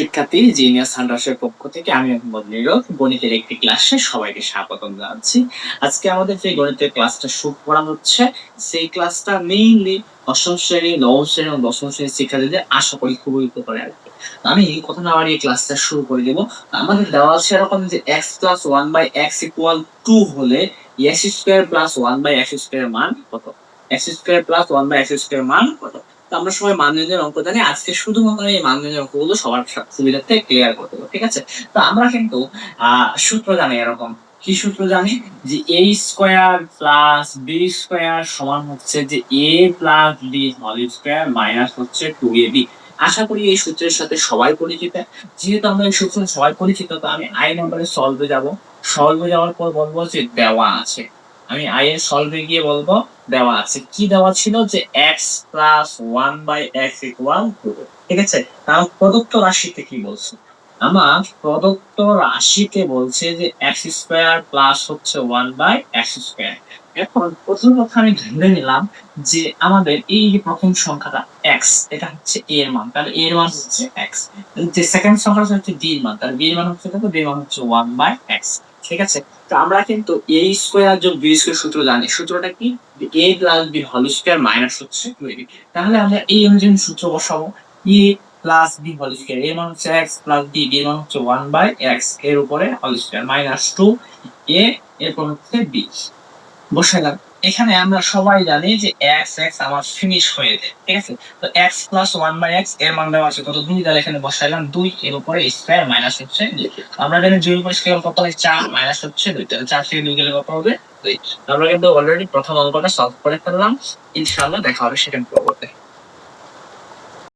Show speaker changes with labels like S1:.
S1: শিক্ষার্থী জিনিয়াস হান্ডার্সের পক্ষ থেকে আমি মোহাম্মদ গণিতের একটি ক্লাসে সবাইকে স্বাগতম জানাচ্ছি। আজকে আমাদের যে গণিতের ক্লাসটা শুরু করা হচ্ছে, সেই ক্লাসটা মেইনলি অষ্টম শ্রেণি, নবম শ্রেণি এবং দশম শ্রেণির শিক্ষার্থীদের আশা করি খুবই উপকারে আসবে। আমি কথা না বাড়িয়ে ক্লাসটা শুরু করে দেবো। আমাদের দেওয়া আছে এরকম যে X plus one by X equal to হলে X square plus one by X square মান কত? X square plus one by X square মান কত? তো আমরা সবাই মানজনের অঙ্ক জানি। আজকে শুধুমাত্র এই মানজনের অঙ্কগুলো সবার সুবিধার্থে ক্লিয়ার করতে ঠিক আছে? তো আমরা কিন্তু, আহ, সূত্র জানি এরকম। কি সূত্র জানি? যে A square plus B square সমান হচ্ছে যে এ প্লাস বি হল স্কোয়ার মাইনাস হচ্ছে টু এ বি আশা করি এই সূত্রের সাথে সবাই পরিচিত। যেহেতু আমরা এই সূত্র সবাই পরিচিত, তো আমি আই নম্বরে সলভে যাব। সলভে যাওয়ার পর বলব যে দেওয়া আছে। আমি আই এর সলভে গিয়ে বলব, দেওয়া আছে। কি দেওয়া ছিল? যে X plus one by X equal to ঠিক আছে? তার প্রদত্ত রাশিতে কি বলছে? আমার প্রদত্ত রাশিতে বলছে যে এক্স স্কোয়ার প্লাস হচ্ছে ওয়ান বাই এক্স স্কোয়ার এখন প্রথম কথা আমি ধরে নিলাম যে আমাদের এই যে প্রথম সংখ্যাটা এক্স এটা হচ্ছে a এর মান। তাহলে a এর মান হচ্ছে এক্স যে সেকেন্ড সংখ্যাটা হচ্ছে d এর মান। তাহলে b এর মান হচ্ছে কত? b এর মান হচ্ছে ওয়ান বাই এক্স ঠিক আছে? তো আমরা কিন্তু এ স্কোয়ার যোগ বি স্কোয়ার সূত্র জানি। সূত্রটা কি? A plus B whole square minus হচ্ছে 2ab তাহলে আমরা এই অনুযায়ী সূত্র বসাবো। A plus B whole square A মান হচ্ছে এক্স প্লাস বি বি মান হচ্ছে ওয়ান বাই এক্সের উপরে whole square minus two A এরপর হচ্ছে বি বসালাম এখানে আমরা সবাই জানি যে এক্স এক্স আমার ফিনিশ হয়ে যায়, ঠিক আছে? তো এক্স প্লাস ওয়ান বাই এক্সের মান দেওয়া আছে কত? দুই তাহলে এখানে বসাইলাম দুই, এর উপরে স্কোয়ার মাইনাস হচ্ছে আমরা জানি দুই উপরে স্কোয়ার কত হয়? চার মাইনাস হচ্ছে দুই। তাহলে চার থেকে দুই গেলে কত হবে? দুই। আমরা কিন্তু অলরেডি প্রথম অঙ্কটা সলভ করে ফেললাম। ইনশাল্লাহ দেখা হবে সেকেন্ড পর্বতে।